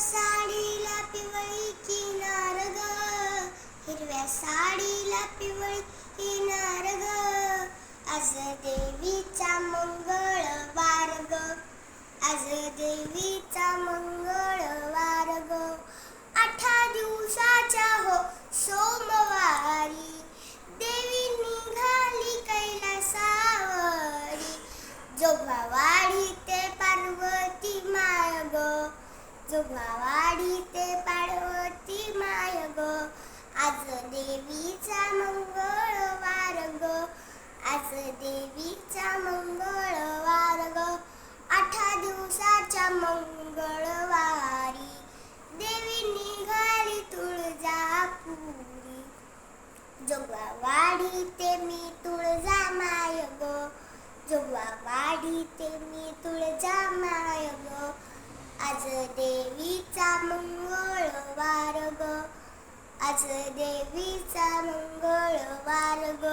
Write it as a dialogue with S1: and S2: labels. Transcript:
S1: साडीला पिवळी किनार ग. हिरव्या साडीला पिवळी किनार ग. आज देवीचा मंगळवार ग. आज देवीचा मंगळवार ग. आठा दिवसाच्या हो सोमवारी. देवी निघाली कैलासावरी. जोगवावाडी ते पार्वती जोगवावाडी ते पार्वती माय ग. आज देवीचा मंगळवार ग. आज देवीचा मंगळवार ग. आठा दिवसाच्या मंगळवारी देवी निघाली तुळजापुरी. जोगवावाडी ते मी तुळजा माय ग. जोगवावाडी ते मी तुळजा माय ग. ग आज देवीचा मंगळवार ग.